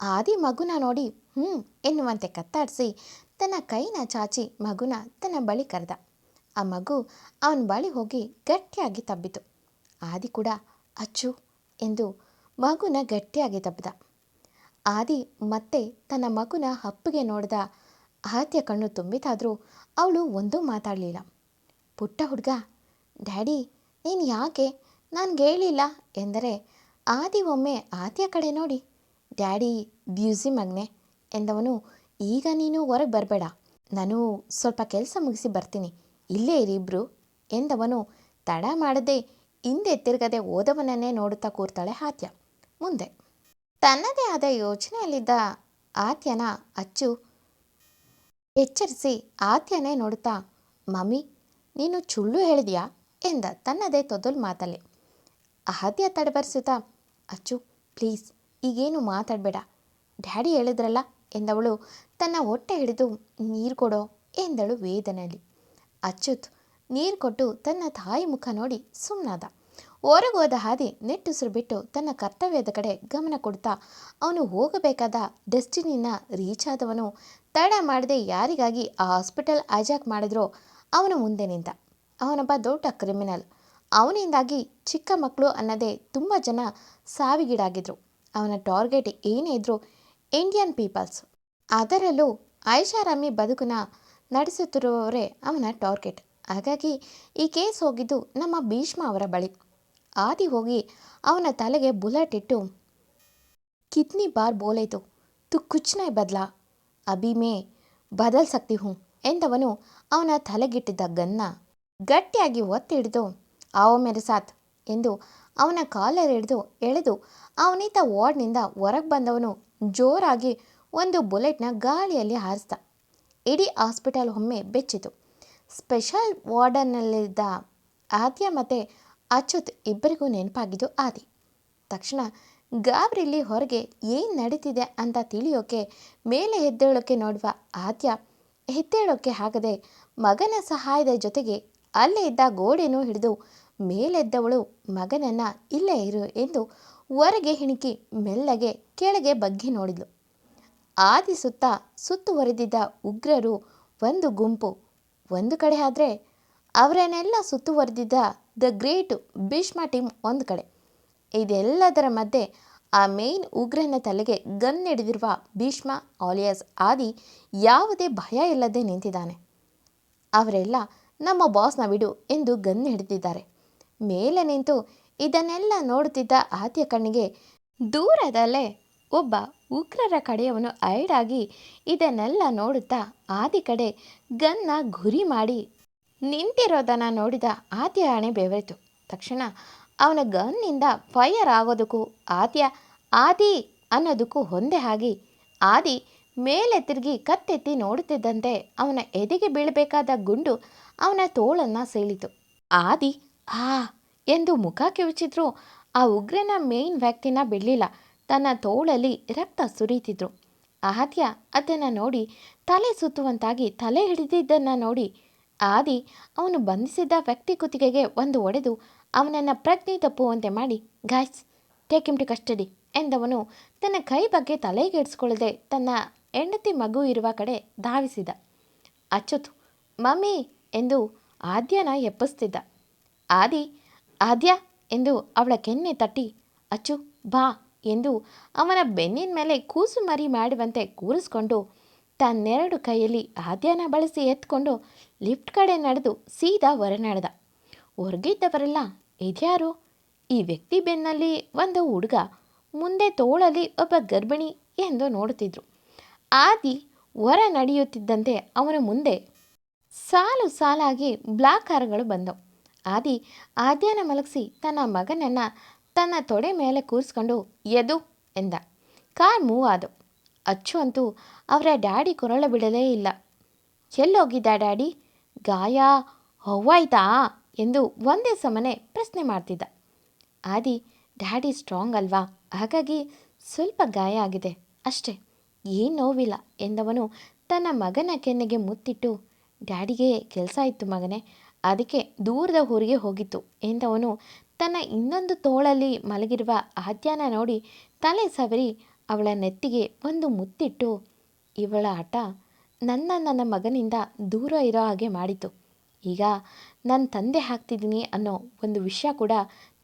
ಆದಿ ಮಗುನ ನೋಡಿ ಹ್ಞೂ ಎನ್ನುವಂತೆ ಕತ್ತಾಡಿಸಿ, ತನ್ನ ಕೈನ ಚಾಚಿ ಮಗುನ ತನ್ನ ಬಳಿ ಕರೆದ. ಆ ಮಗು ಅವನ ಬಳಿ ಹೋಗಿ ಗಟ್ಟಿಯಾಗಿ ತಬ್ಬಿತು. ಆದಿ ಕೂಡ, ಅಚ್ಚು ಎಂದು ಮಗುನ ಗಟ್ಟಿಯಾಗಿ ತಬ್ಬಿದ. ಆದಿ ಮತ್ತೆ ತನ್ನ ಮಗುನ ಹಪ್ಪಿಗೆ ನೋಡಿದ ಆದ್ಯ ಕಣ್ಣು ತುಂಬಿತಾದರೂ ಅವಳು ಒಂದೂ ಮಾತಾಡಲಿಲ್ಲ. ಪುಟ್ಟ ಹುಡುಗ, ಡ್ಯಾಡಿ, ನೀನು ಯಾಕೆ? ನನಗೆ ಹೇಳಿಲ್ಲ. ಎಂದರೆ, ಆದಿ ಒಮ್ಮೆ ಆದ್ಯ ಕಡೆ ನೋಡಿ ಡ್ಯಾಡಿ, ಬ್ಯೂಸಿ ಮಗ್ನೆ ಎಂದವನು, ಈಗ ನೀನು ಹೊರಗೆ ಬರಬೇಡ. ನಾನು ಸ್ವಲ್ಪ ಕೆಲಸ ಮುಗಿಸಿ ಬರ್ತೀನಿ. ಇಲ್ಲೇ ಇರಿ ಇಬ್ರು ಎಂದವನು, ತಡ ಮಾಡದೆ ಹಿಂದೆ ತಿರುಗದೆ ಓದವನನ್ನೇ ನೋಡುತ್ತಾ ಕೂರ್ತಾಳೆ ಆತ್ಯ. ಮುಂದೆ, ತನ್ನದೇ ಆದ ಯೋಚನೆಯಲ್ಲಿದ್ದ ಆತ್ಯನ ಅಚ್ಚು ಎಚ್ಚರಿಸಿ ಆತ್ಯನೇ ನೋಡುತ್ತಾ, ಮಮ್ಮಿ, ನೀನು ಚುಳ್ಳು ಹೇಳಿದ್ಯಾ? ಎಂದ ತನ್ನದೇ ತೊದಲು ಮಾತಲ್ಲಿ. ಆದ್ಯ ತಡಬರಿಸುತ್ತಾ, ಅಚ್ಚು, ಪ್ಲೀಸ್ ಈಗೇನು ಮಾತಾಡಬೇಡ. ಡ್ಯಾಡಿ ಹೇಳಿದ್ರಲ್ಲ ಎಂದವಳು, ತನ್ನ ಹೊಟ್ಟೆ ಹಿಡಿದು ನೀರು ಕೊಡೋ ಎಂದಳು ವೇದನೆಯಲ್ಲಿ ಅಚ್ಯುತ್, ನೀರು ಕೊಟ್ಟು ತನ್ನ ತಾಯಿ ಮುಖ ನೋಡಿ ಸುಮ್ಮನಾದ ಹೊರಗೋದ ಹಾದಿ ನೆಟ್ಟುಸಿರು ಬಿಟ್ಟು ತನ್ನ ಕರ್ತವ್ಯದ ಕಡೆ ಗಮನ ಕೊಡ್ತಾ, ಅವನು ಹೋಗಬೇಕಾದ ಡೆಸ್ಟಿನಿನ ರೀಚ್ ಆದವನು ತಡ ಮಾಡದೆ ಯಾರಿಗಾಗಿ ಆ ಹಾಸ್ಪಿಟಲ್ ಅಜಾಕ್ ಮಾಡಿದ್ರೋ ಅವನು ಮುಂದೆ ನಿಂತ. ಅವನೊಬ್ಬ ದೊಡ್ಡ ಕ್ರಿಮಿನಲ್. ಅವನಿಂದಾಗಿ ಚಿಕ್ಕ ಮಕ್ಕಳು ಅನ್ನದೇ ತುಂಬ ಜನ ಸಾವಿಗೀಡಾಗಿದ್ರು. ಅವನ ಟಾರ್ಗೆಟ್ ಏನೇ ಇದ್ರೂ ಇಂಡಿಯನ್ ಪೀಪಲ್ಸ್ ಅದರಲ್ಲೂ ಐಷಾರಾಮಿ ಬದುಕನ್ನ ನಡೆಸುತ್ತಿರುವವರೇ ಅವನ ಟಾರ್ಗೆಟ್. ಹಾಗಾಗಿ ಈ ಕೇಸ್ ಹೋಗಿದ್ದು ನಮ್ಮ ಭೀಷ್ಮ ಅವರ ಬಳಿ. ಆದಿ ಹೋಗಿ ಅವನ ತಲೆಗೆ ಬುಲೆಟ್ ಇಟ್ಟು ಕಿತ್ನಿ ಬಾರ್ ಬೋಲೈತು ತೋ ಕುಚ್ನ ಬದಲಾ. ಅಭಿ ಮೇ ಬದಲ್ ಸಕ್ತಿ ಹ್ಞೂ ಎಂದವನು ಅವನ ತಲೆಗಿಟ್ಟಿದ್ದ ಗನ್ನ ಗಟ್ಟಿಯಾಗಿ ಒತ್ತಿ ಹಿಡಿದು ಆವೋ ಮೇರೆ ಸಾಥ್ ಎಂದು ಅವನ ಕಾಲರ್ ಹಿಡಿದು ಎಳೆದು ಅವನಿದ್ದ ವಾರ್ಡ್ನಿಂದ ಹೊರಗೆ ಬಂದವನು ಜೋರಾಗಿ ಒಂದು ಬುಲೆಟ್ನ ಗಾಳಿಯಲ್ಲಿ ಹಾರಿಸ್ದ. ಇಡೀ ಹಾಸ್ಪಿಟಲ್ ಒಮ್ಮೆ ಬೆಚ್ಚಿತು. ಸ್ಪೆಷಲ್ ವಾರ್ಡನ್ನಲ್ಲಿದ್ದ ಆದ್ಯ ಮತ್ತು ಅಚ್ಯುತ್ ಇಬ್ಬರಿಗೂ ನೆನಪಾಗಿದ್ದು ಆದಿ. ತಕ್ಷಣ ಗಾಬ್ರಿಲಿ ಹೊರಗೆ ಏನು ನಡೀತಿದೆ ಅಂತ ತಿಳಿಯೋಕೆ ಮೇಲೆ ಎದ್ದೇಳೋಕ್ಕೆ ನೋಡುವ ಆದ್ಯ. ಎದ್ದೇಳೋಕ್ಕೆ ಆಗದೆ ಮಗನ ಸಹಾಯದ ಜೊತೆಗೆ ಅಲ್ಲೇ ಇದ್ದ ಗೋಡೆನೂ ಹಿಡಿದು ಮೇಲೆದ್ದವಳು, ಮಗನನ್ನು ಇಲ್ಲೇ ಇರು ಎಂದು ಹೊರಗೆ ಹಿಣುಕಿ ಮೆಲ್ಲಗೆ ಕೆಳಗೆ ಬಗ್ಗಿ ನೋಡಿದ್ಲು. ಆದಿ ಸುತ್ತ ಸುತ್ತುವರೆದಿದ್ದ ಉಗ್ರರು ಒಂದು ಗುಂಪು. ಒಂದು ಕಡೆ ಆದರೆ ಅವರನ್ನೆಲ್ಲ ಸುತ್ತುವರೆದಿದ್ದ ದ ಗ್ರೇಟ್ ಭೀಷ್ಮ ಟೀಮ್ ಒಂದು ಕಡೆ. ಇದೆಲ್ಲದರ ಮಧ್ಯೆ ಆ ಮೇನ್ ಉಗ್ರನ ತಲೆಗೆ ಗನ್ ಹಿಡಿದಿರುವ ಭೀಷ್ಮ, ಆಲಿಯಾಸ್, ಆದಿ ಯಾವುದೇ ಭಯ ಇಲ್ಲದೆ ನಿಂತಿದ್ದಾನೆ. ಅವರೆಲ್ಲ ನಮ್ಮ ಬಾಸ್ನ ಬಿಡು ಎಂದು ಗನ್ ಹಿಡಿದಿದ್ದಾರೆ. ಮೇಲೆ ನಿಂತು ಇದನ್ನೆಲ್ಲ ನೋಡುತ್ತಿದ್ದ ಆದ್ಯ ಕಣ್ಣಿಗೆ ದೂರದಲ್ಲೇ ಒಬ್ಬ ಉಗ್ರರ ಕಡೆಯವನು ಐಡಾಗಿ ಇದನ್ನೆಲ್ಲ ನೋಡುತ್ತಾ ಆದಿ ಕಡೆ ಗನ್ನ ಗುರಿ ಮಾಡಿ ನಿಂತಿರೋದನ್ನು ನೋಡಿದ ಆದ್ಯ ಆಣೆ ಬೆವರಿತು. ತಕ್ಷಣ ಅವನ ಗನ್ನಿಂದ ಫೈರ್ ಆಗೋದಕ್ಕೂ ಆದ್ಯ, ಆದಿ ಅನ್ನೋದಕ್ಕೂ ಹೊಂದೆ ಆಗಿ ಆದಿ ಮೇಲೆ ತಿರುಗಿ ಕತ್ತೆತ್ತಿ ನೋಡುತ್ತಿದ್ದಂತೆ ಅವನ ಎದೆಗೆ ಬೀಳಬೇಕಾದ ಗುಂಡು ಅವನ ತೋಳನ್ನು ಸೀಳಿತು. ಆದಿ ಆ, ಎಂದು ಮುಖ ಕಿವುಚಿದ್ರು. ಆ ಉಗ್ರನ ಮೇನ್ ವ್ಯಕ್ತಿನ ಬಿಡಲಿಲ್ಲ. ತನ್ನ ತೋಳಲ್ಲಿ ರಕ್ತ ಸುರಿತಿದ್ರು. ಆದ್ಯ ಅದನ್ನು ನೋಡಿ ತಲೆ ಸುತ್ತುವಂತಾಗಿ ತಲೆ ಹಿಡಿದಿದ್ದನ್ನು ನೋಡಿ ಆದಿ ಅವನು ಬಂಧಿಸಿದ್ದ ವ್ಯಕ್ತಿ ಕುತ್ತಿಗೆಗೆ ಒಂದು ಒಡೆದು ಅವನನ್ನು ಪ್ರಜ್ಞೆ ತಪ್ಪುವಂತೆ ಮಾಡಿ guys take him to custody ಎಂದವನು ತನ್ನ ಕೈ ಬಗ್ಗೆ ತಲೆಗೆಡಿಸ್ಕೊಳ್ಳದೆ ತನ್ನ ಹೆಂಡತಿ ಮಗು ಇರುವ ಕಡೆ ಧಾವಿಸಿದ. ಅಚ್ಚುತ್ ಮಮ್ಮಿ! ಎಂದು ಆದ್ಯನ ಎಪ್ಪಿಸ್ತಿದ್ದ ಆದಿ, ಆದ್ಯ ಎಂದು ಅವಳ ಕೆನ್ನೆ ತಟ್ಟಿ, ಅಚ್ಚು, ಬಾ ಎಂದು ಅವನ ಬೆನ್ನಿನ ಮೇಲೆ ಕೂಸು ಮರಿ ಮಾಡುವಂತೆ ಕೂರಿಸ್ಕೊಂಡು ತನ್ನೆರಡು ಕೈಯಲ್ಲಿ ಆದ್ಯನ ಬಳಸಿ ಎತ್ಕೊಂಡು ಲಿಫ್ಟ್ ಕಡೆ ನಡೆದು ಸೀದಾ ಹೊರ ನಡೆದ ಹೊರಗಿದ್ದವರೆಲ್ಲ ಇದ್ಯಾರು? ಈ ವ್ಯಕ್ತಿ ಬೆನ್ನಲ್ಲಿ ಒಂದು ಹುಡುಗ, ಮುಂದೆ ತೋಳಲ್ಲಿ ಒಬ್ಬ ಗರ್ಭಿಣಿ ಎಂದು ನೋಡುತ್ತಿದ್ರು. ಆದಿ ಹೊರ ನಡೆಯುತ್ತಿದ್ದಂತೆ ಅವನ ಮುಂದೆ ಸಾಲು ಸಾಲಾಗಿ ಬ್ಲಾಕ್ ಕಾರುಗಳು ಬಂದವು. ಆದಿ ಆದ್ಯಾನ ಮಲಗಿಸಿ ತನ್ನ ಮಗನನ್ನು ತನ್ನ ತೊಡೆ ಮೇಲೆ ಕೂರಿಸ್ಕೊಂಡು ಎದು ಎಂದ. ಕಾರ್ ಮೂವ್ ಆದವು ಅಚ್ಚು ಅಂತೂ ಅವರ ಡ್ಯಾಡಿ ಕೊರಳ ಬಿಡಲೇ ಇಲ್ಲ. ಎಲ್ಲೋಗಿದ್ದ ಡ್ಯಾಡಿ? ಗಾಯ, ಹೊವ್ವಾಯ್ತಾ? ಎಂದು ಒಂದೇ ಸಮನೆ ಪ್ರಶ್ನೆ ಮಾಡ್ತಿದ್ದ. ಆದಿ, ಡ್ಯಾಡಿ ಸ್ಟ್ರಾಂಗ್ ಅಲ್ವಾ? ಹಾಗಾಗಿ ಸ್ವಲ್ಪ ಗಾಯ ಆಗಿದೆ. ಅಷ್ಟೇ. ಏನು ನೋವಿಲ್ಲ ಎಂದವನು ತನ್ನ ಮಗನ ಕೆನ್ನೆಗೆ ಮುತ್ತಿಟ್ಟು, ಡ್ಯಾಡಿಗೆ ಕೆಲಸ ಇತ್ತು ಮಗನೇ ಅದಕ್ಕೆ ದೂರದ ಊರಿಗೆ ಹೋಗಿತ್ತು ಎಂದವನು ತನ್ನ ಇನ್ನೊಂದು ತೋಳಲ್ಲಿ ಮಲಗಿರುವ ಆದ್ಯಾನ ನೋಡಿ ತಲೆ ಸವರಿ ಅವಳ ನೆತ್ತಿಗೆ ಒಂದು ಮುತ್ತಿಟ್ಟು, ಇವಳ ಆಟ ನನ್ನ ನನ್ನ ಮಗನಿಂದ ದೂರ ಇರೋ ಹಾಗೆ ಮಾಡಿತು. ಈಗ ನನ್ನ ತಂದೆ ಹಾಕ್ತಿದ್ದೀನಿ ಅನ್ನೋ ಒಂದು ವಿಷಯ ಕೂಡ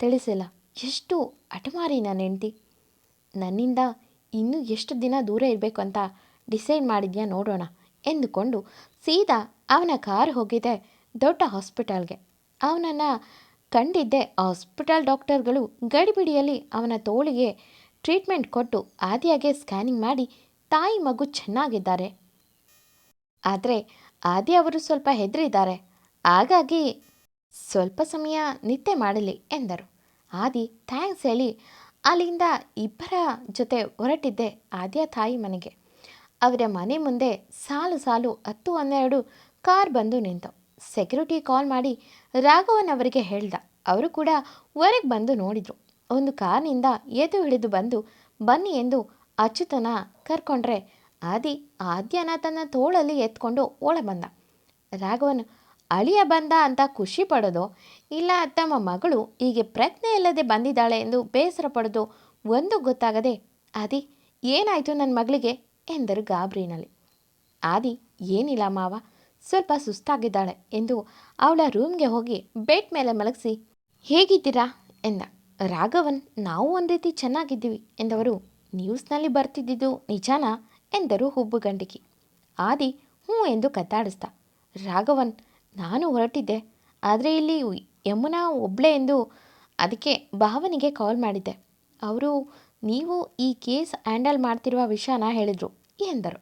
ತಿಳಿಸಿಲ್ಲ. ಎಷ್ಟು ಅಟಮಾರಿ ನನ್ನ ಹೆಂಡ್ತಿ. ನನ್ನಿಂದ ಇನ್ನೂ ಎಷ್ಟು ದಿನ ದೂರ ಇರಬೇಕು ಅಂತ ಡಿಸೈಡ್ ಮಾಡಿದ್ಯಾ ನೋಡೋಣ ಎಂದುಕೊಂಡು ಸೀದಾ ಅವನ ಕಾರ್ ಹೋಗಿದೆ. ದೊಡ್ಡ ಹಾಸ್ಪಿಟಲ್ಗೆ. ಅವನನ್ನು ಕಂಡಿದ್ದೆ ಹಾಸ್ಪಿಟಲ್ ಡಾಕ್ಟರ್ಗಳು ಗಡಿಬಿಡಿಯಲ್ಲಿ ಅವನ ತೋಳಿಗೆ ಟ್ರೀಟ್ಮೆಂಟ್ ಕೊಟ್ಟು ಆದಿಯಾಗೆ ಸ್ಕ್ಯಾನಿಂಗ್ ಮಾಡಿ ತಾಯಿ ಮಗು ಚೆನ್ನಾಗಿದ್ದಾರೆ. ಆದರೆ ಆದಿ ಅವರು ಸ್ವಲ್ಪ ಹೆದರಿದ್ದಾರೆ. ಹಾಗಾಗಿ ಸ್ವಲ್ಪ ಸಮಯ ನಿದ್ದೆ ಮಾಡಲಿ ಎಂದರು. ಆದಿ ಥ್ಯಾಂಕ್ಸ್ ಹೇಳಿ ಅಲ್ಲಿಂದ ಇಬ್ಬರ ಜೊತೆ ಹೊರಟಿದ್ದೆ ಆದ್ಯ ತಾಯಿ ಮನೆಗೆ. ಅವರ ಮನೆ ಮುಂದೆ ಸಾಲು ಸಾಲು ಹತ್ತು ಹನ್ನೆರಡು ಕಾರ್ ಬಂದು ನಿಂತು. ಸೆಕ್ಯೂರಿಟಿ ಕಾಲ್ ಮಾಡಿ ರಾಘವನ್ ಅವರಿಗೆ ಹೇಳ್ದ. ಅವರು ಕೂಡ ಹೊರಗೆ ಬಂದು ನೋಡಿದರು. ಒಂದು ಕಾರ್ನಿಂದ ಎದು ಹಿಡಿದು ಬಂದು, ಬನ್ನಿ ಎಂದು ಅಚ್ಯುತನ ಕರ್ಕೊಂಡ್ರೆ ಆದಿ ಆದ್ಯನ ತನ್ನ ತೋಳಲ್ಲಿ ಎತ್ಕೊಂಡು ಒಳ ಬಂದ. ರಾಘವನ್, ಅಳಿಯ ಬಂದ ಅಂತ ಖುಷಿ ಪಡೋದು ಇಲ್ಲ ತಮ್ಮ ಮಗಳು ಹೀಗೆ ಪ್ರಜ್ಞೆ ಇಲ್ಲದೆ ಬಂದಿದ್ದಾಳೆ ಎಂದು ಬೇಸರ ಪಡೋದು ಒಂದು ಗೊತ್ತಾಗದೆ, ಆದಿ, ಏನಾಯಿತು ನನ್ನ ಮಗಳಿಗೆ? ಎಂದರು ಗಾಬರಿನಲ್ಲಿ. ಆದಿ, ಏನಿಲ್ಲ ಮಾವ ಸ್ವಲ್ಪ ಸುಸ್ತಾಗಿದ್ದಾಳೆ ಎಂದು ಅವಳ ರೂಮ್ಗೆ ಹೋಗಿ ಬೆಡ್ ಮೇಲೆ ಮಲಗಿಸಿ, ಹೇಗಿದ್ದೀರಾ? ಎಂದ. ರಾಘವನ್, ನಾವು ಒಂದು ರೀತಿ ಚೆನ್ನಾಗಿದ್ದೀವಿ ಎಂದವರು, ನ್ಯೂಸ್ನಲ್ಲಿ ಬರ್ತಿದ್ದಿದ್ದು ನಿಜಾನಾ? ಎಂದರು ಹುಬ್ಬುಗಂಡಿಕಿ ಆದಿ, ಹ್ಞೂ ಎಂದು ಕದ್ದಾಡಿಸ್ದ. ರಾಘವನ್, ನಾನು ಹೊರಟಿದ್ದೆ. ಆದರೆ ಇಲ್ಲಿ ಯಮುನಾ ಒಬ್ಳೆ ಎಂದು ಅದಕ್ಕೆ ಭಾವನಿಗೆ ಕಾಲ್ ಮಾಡಿದ್ದೆ. ಅವರು, ನೀವು ಈ ಕೇಸ್ ಹ್ಯಾಂಡಲ್ ಮಾಡ್ತಿರುವ ವಿಷಯನ ಹೇಳಿದರು ಎಂದರು.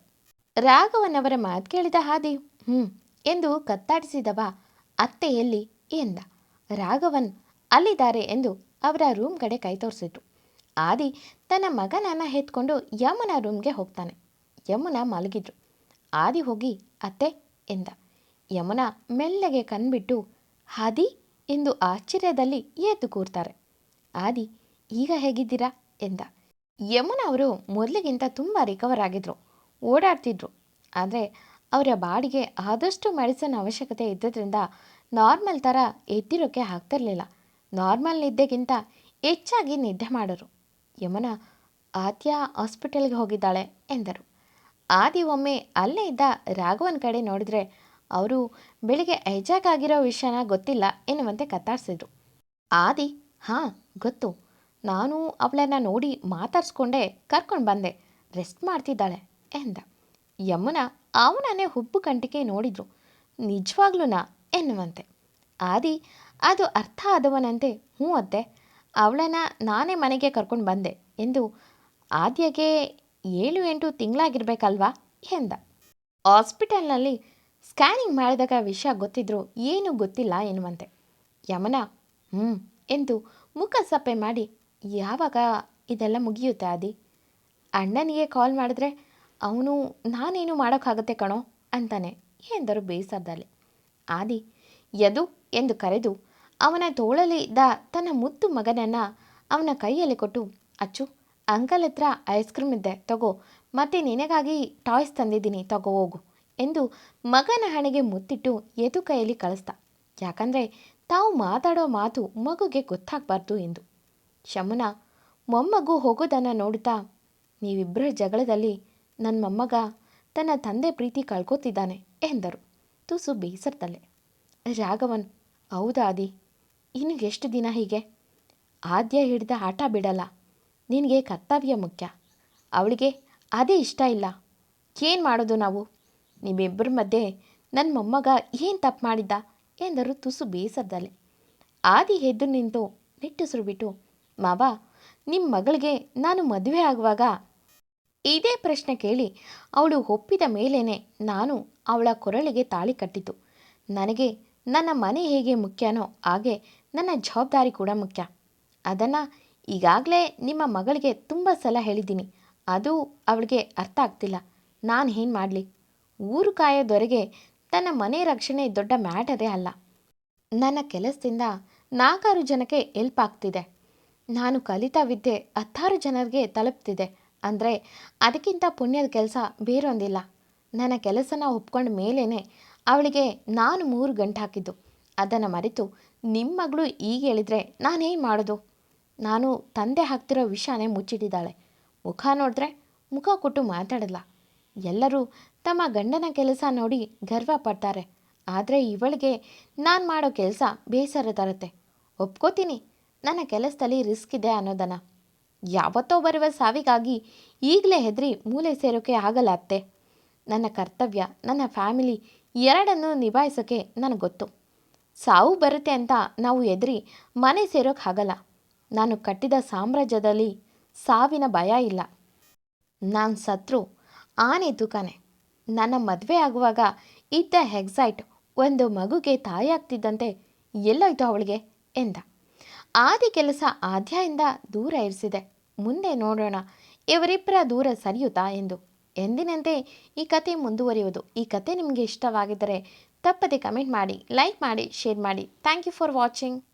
ರಾಘವನ್ ಅವರ ಮಾತು ಕೇಳಿದ ಹಾದಿ ಹ್ಞೂ ಎಂದು ಕತ್ತಾಡಿಸಿದವ ಅತ್ತೆ ಎಲ್ಲಿ ಎಂದ. ರಾಘವನ್ ಅಲ್ಲಿದ್ದಾರೆ ಎಂದು ಅವರ ರೂಮ್ ಕಡೆ ಕೈ ತೋರಿಸಿದ್ರು ಆದಿ ತನ್ನ ಮಗನನ್ನು ಎತ್ಕೊಂಡು ಯಮುನ ರೂಮ್ಗೆ ಹೋಗ್ತಾನೆ. ಯಮುನ ಮಲಗಿದ್ರು. ಆದಿ ಹೋಗಿ, ಅತ್ತೆ, ಎಂದ. ಯಮುನ ಮೆಲ್ಲಗೆ ಕಣ್ಬಿಟ್ಟು ಹಾದಿ ಎಂದು ಆಶ್ಚರ್ಯದಲ್ಲಿ ಎದ್ದು ಕೂರ್ತಾರೆ. ಆದಿ, ಈಗ ಹೇಗಿದ್ದೀರಾ? ಎಂದ. ಯಮುನ ಅವರು ಮೊದಲಿಗಿಂತ ತುಂಬ ರಿಕವರ್ ಆಗಿದ್ರು. ಓಡಾಡ್ತಿದ್ರು. ಆದರೆ ಅವರ ಬಾಡಿಗೆ ಆದಷ್ಟು ಮೆಡಿಸನ್ ಅವಶ್ಯಕತೆ ಇದ್ದದ್ರಿಂದ ನಾರ್ಮಲ್ ಥರ ಎದ್ದಿರೋಕ್ಕೆ ಆಗ್ತಿರಲಿಲ್ಲ. ನಾರ್ಮಲ್ ನಿದ್ದೆಗಿಂತ ಹೆಚ್ಚಾಗಿ ನಿದ್ದೆ ಮಾಡೋರು. ಯಮುನ ಆದ್ಯ ಹಾಸ್ಪಿಟಲ್ಗೆ ಹೋಗಿದ್ದಾಳೆ ಎಂದರು. ಆದಿ ಒಮ್ಮೆ ಅಲ್ಲೇ ಇದ್ದ ರಾಘವನ್ ಕಡೆ ನೋಡಿದ್ರೆ ಅವರು ಬೆಳಿಗ್ಗೆ ಐಜಾಕ್ ಆಗಿರೋ ವಿಷಯನ ಗೊತ್ತಿಲ್ಲ ಎನ್ನುವಂತೆ ಕತ್ತಾಡ್ಸಿದ್ರು ಆದಿ, ಹಾಂ, ಗೊತ್ತು. ನಾನು ಅವಳನ್ನ ನೋಡಿ ಮಾತಾಡ್ಸ್ಕೊಂಡೆ ಕರ್ಕೊಂಡು ಬಂದೆ. ರೆಸ್ಟ್ ಮಾಡ್ತಿದ್ದಾಳೆ ಎಂದ. ಯಮುನ ಅವನನ್ನೇ ಹುಬ್ಬು ಕಂಟಿಕೆ ನೋಡಿದ್ರು. ನಿಜವಾಗ್ಲೂನಾ ಎನ್ನುವಂತೆ. ಆದಿ, ಅದು ಅರ್ಥ ಆದವನಂತೆ ಹ್ಞೂ ಅತ್ತೆ. ಅವಳನ್ನ ನಾನೇ ಮನೆಗೆ ಕರ್ಕೊಂಡು ಬಂದೆ ಎಂದು ಆದ್ಯಗೆ ಏಳು ಎಂಟು ತಿಂಗಳಾಗಿರ್ಬೇಕಲ್ವಾ ಎಂದ. ಹಾಸ್ಪಿಟಲ್ನಲ್ಲಿ ಸ್ಕ್ಯಾನಿಂಗ್ ಮಾಡಿದಾಗ ವಿಷಯ ಗೊತ್ತಿದ್ರು ಏನೂ ಗೊತ್ತಿಲ್ಲ ಎನ್ನುವಂತೆ. ಯಮನ, ಹ್ಞೂ ಎಂದು ಮುಖ ಸಪ್ಪೆ ಮಾಡಿ, ಯಾವಾಗ ಇದೆಲ್ಲ ಮುಗಿಯುತ್ತೆ ಆದಿ? ಅಣ್ಣನಿಗೆ ಕಾಲ್ ಮಾಡಿದ್ರೆ ಅವನು, ನಾನೇನು ಮಾಡೋಕ್ಕಾಗತ್ತೆ ಕಣೋ? ಅಂತಾನೆ. ಎಂದರು ಬೇಸರದಲ್ಲಿ. ಆದಿ, ಯದು ಎಂದು ಕರೆದು ಅವನ ತೋಳಲ್ಲಿ ಇದ್ದ ತನ್ನ ಮುದ್ದು ಮಗನನ್ನು ಅವನ ಕೈಯಲ್ಲಿ ಕೊಟ್ಟು, ಅಚ್ಚು, ಅಂಕಲ್ ಹತ್ರ ಐಸ್ ಕ್ರೀಮ್ ಇದ್ದೆ ತಗೋ. ಮತ್ತೆ ನಿನಗಾಗಿ ಟಾಯ್ಸ್ ತಂದಿದ್ದೀನಿ, ತಗೋ ಹೋಗು ಎಂದು ಮಗನ ಹಣೆಗೆ ಮುತ್ತಿಟ್ಟು ಎದು ಕೈಯಲ್ಲಿ ಕಳಿಸ್ದ. ಯಾಕಂದರೆ ತಾವು ಮಾತಾಡೋ ಮಾತು ಮಗುಗೆ ಗೊತ್ತಾಗಬಾರ್ದು ಎಂದು. ಶಮುನ ಮೊಮ್ಮಗು ಹೋಗೋದನ್ನು ನೋಡುತ್ತಾ ನೀವಿಬ್ಬರ ಜಗಳದಲ್ಲಿ ನನ್ನ ಮೊಮ್ಮಗ ತನ್ನ ತಂದೆ ಪ್ರೀತಿ ಕಳ್ಕೊತಿದ್ದಾನೆ ಎಂದರು. ತುಸು ಬೇಸರದಲ್ಲೇ. ರಾಘವನ್ ಹೌದಾದಿ ಇನ್ನು ಎಷ್ಟು ದಿನ ಹೀಗೆ? ಆದ್ಯ ಹಿಡಿದ ಆಟ ಬಿಡಲ್ಲ. ನಿನಗೆ ಕರ್ತವ್ಯ ಮುಖ್ಯ. ಅವಳಿಗೆ ಅದೇ ಇಷ್ಟ ಇಲ್ಲ. ಏನು ಮಾಡೋದು ನಾವು? ನಿಮ್ಮಿಬ್ಬರ ಮಧ್ಯೆ ನನ್ನ ಮೊಮ್ಮಗ ಏನು ತಪ್ಪು ಮಾಡಿದ್ದ? ಎಂದರು ತುಸು ಬೇಸರದಲ್ಲೇ. ಆದಿ ಎದ್ದು ನಿಂತು ನಿಟ್ಟುಸಿರು ಬಿಟ್ಟು, ಮಾವ ನಿಮ್ಮ ಮಗಳಿಗೆ ನಾನು ಮದುವೆ ಆಗುವಾಗ ಇದೇ ಪ್ರಶ್ನೆ ಕೇಳಿ ಅವಳು ಒಪ್ಪಿದ ಮೇಲೇನೆ ನಾನು ಅವಳ ಕೊರಳಿಗೆ ತಾಳಿ ಕಟ್ಟಿತು ನನಗೆ ನನ್ನ ಮನೆ ಹೇಗೆ ಮುಖ್ಯನೋ ಹಾಗೆ ನನ್ನ ಜವಾಬ್ದಾರಿ ಕೂಡ ಮುಖ್ಯ. ಅದನ್ನು ಈಗಾಗಲೇ ನಿಮ್ಮ ಮಗಳಿಗೆ ತುಂಬ ಸಲ ಹೇಳಿದ್ದೀನಿ. ಅದು ಅವಳಿಗೆ ಅರ್ಥ ಆಗ್ತಿಲ್ಲ. ನಾನು ಏನು ಮಾಡಲಿ? ಊರು ಕಾಯೋದೊರೆಗೆ ತನ್ನ ಮನೆ ರಕ್ಷಣೆ ದೊಡ್ಡ ಮ್ಯಾಟರೇ ಅಲ್ಲ. ನನ್ನ ಕೆಲಸದಿಂದ ನಾಲ್ಕಾರು ಜನಕ್ಕೆ ಎಲ್ಪ್ ಆಗ್ತಿದೆ. ನಾನು ಕಲಿತಾ ವಿದ್ಯೆ ಹತ್ತಾರು ಜನರಿಗೆ ತಲುಪ್ತಿದೆ. ಅಂದರೆ ಅದಕ್ಕಿಂತ ಪುಣ್ಯದ ಕೆಲಸ ಬೇರೊಂದಿಲ್ಲ. ನನ್ನ ಕೆಲಸನ ಒಪ್ಕೊಂಡ ಮೇಲೇ ಅವಳಿಗೆ ನಾನು ಮೂರು ಗಂಟೆ ಹಾಕಿದ್ದು. ಅದನ್ನು ಮರೆತು ನಿಮ್ಮ ಮಗಳು ಈಗ ಹೇಳಿದರೆ ನಾನೇನು ಮಾಡೋದು? ನಾನು ತಂದೆ ಹಾಕ್ತಿರೋ ವಿಷಯನೇ ಮುಚ್ಚಿಟ್ಟಿದ್ದಾಳೆ. ಮುಖ ನೋಡಿದ್ರೆ ಮುಖ ಕೊಟ್ಟು ಮಾತಾಡಲ್ಲ. ಎಲ್ಲರೂ ತಮ್ಮ ಗಂಡನ ಕೆಲಸ ನೋಡಿ ಗರ್ವ ಪಡ್ತಾರೆ. ಆದರೆ ಇವಳಿಗೆ ನಾನು ಮಾಡೋ ಕೆಲಸ ಬೇಸರ ತರುತ್ತೆ. ಒಪ್ಕೋತೀನಿ. ನನ್ನ ಕೆಲಸದಲ್ಲಿ ರಿಸ್ಕ್ ಇದೆ ಅನ್ನೋದನ್ನು. ಯಾವತ್ತೋ ಬರುವ ಸಾವಿಗಾಗಿ ಈಗಲೇ ಹೆದರಿ ಮೂಲೆ ಸೇರೋಕೆ ಆಗಲ್ಲ ಅತ್ತೆ ನನ್ನ ಕರ್ತವ್ಯ, ನನ್ನ ಫ್ಯಾಮಿಲಿ ಎರಡನ್ನೂ ನಿಭಾಯಿಸೋಕ್ಕೆ ನನಗೆ ಗೊತ್ತು. ಸಾವು ಬರುತ್ತೆ ಅಂತ ನಾವು ಎದುರಿ ಮನೆ ಸೇರೋಕೆ ಆಗಲ್ಲ. ನಾನು ಕಟ್ಟಿದ ಸಾಮ್ರಾಜ್ಯದಲ್ಲಿ ಸಾವಿನ ಭಯ ಇಲ್ಲ. ನಾನು ಸತ್ರು, ಆನೆ ತೂಕನೆ. ನನ್ನ ಮದುವೆ ಆಗುವಾಗ ಇದ್ದ ಹೆಕ್ಸೈಟ್ ಒಂದು ಮಗುಗೆ ತಾಯಿಯಾಗ್ತಿದ್ದಂತೆ ಎಲ್ಲೋಯ್ತು ಅವಳಿಗೆ ಎಂದ. ಆದಿ ಕೆಲಸ ಆದ್ಯೆಯಿಂದ ದೂರ ಇರಿಸಿದೆ. ಮುಂದೆ ನೋಡೋಣ ಇವರಿಬ್ಬರ ದೂರ ಸರಿಯುತ್ತಾ ಎಂದು. ಎಂದಿನಂತೆ ಈ ಕತೆ ಮುಂದುವರಿಯುವುದು. ಈ ಕತೆ ನಿಮಗೆ ಇಷ್ಟವಾಗಿದ್ದರೆ ತಪ್ಪದೆ ಕಮೆಂಟ್ ಮಾಡಿ, ಲೈಕ್ ಮಾಡಿ, ಶೇರ್ ಮಾಡಿ. Thank you for watching.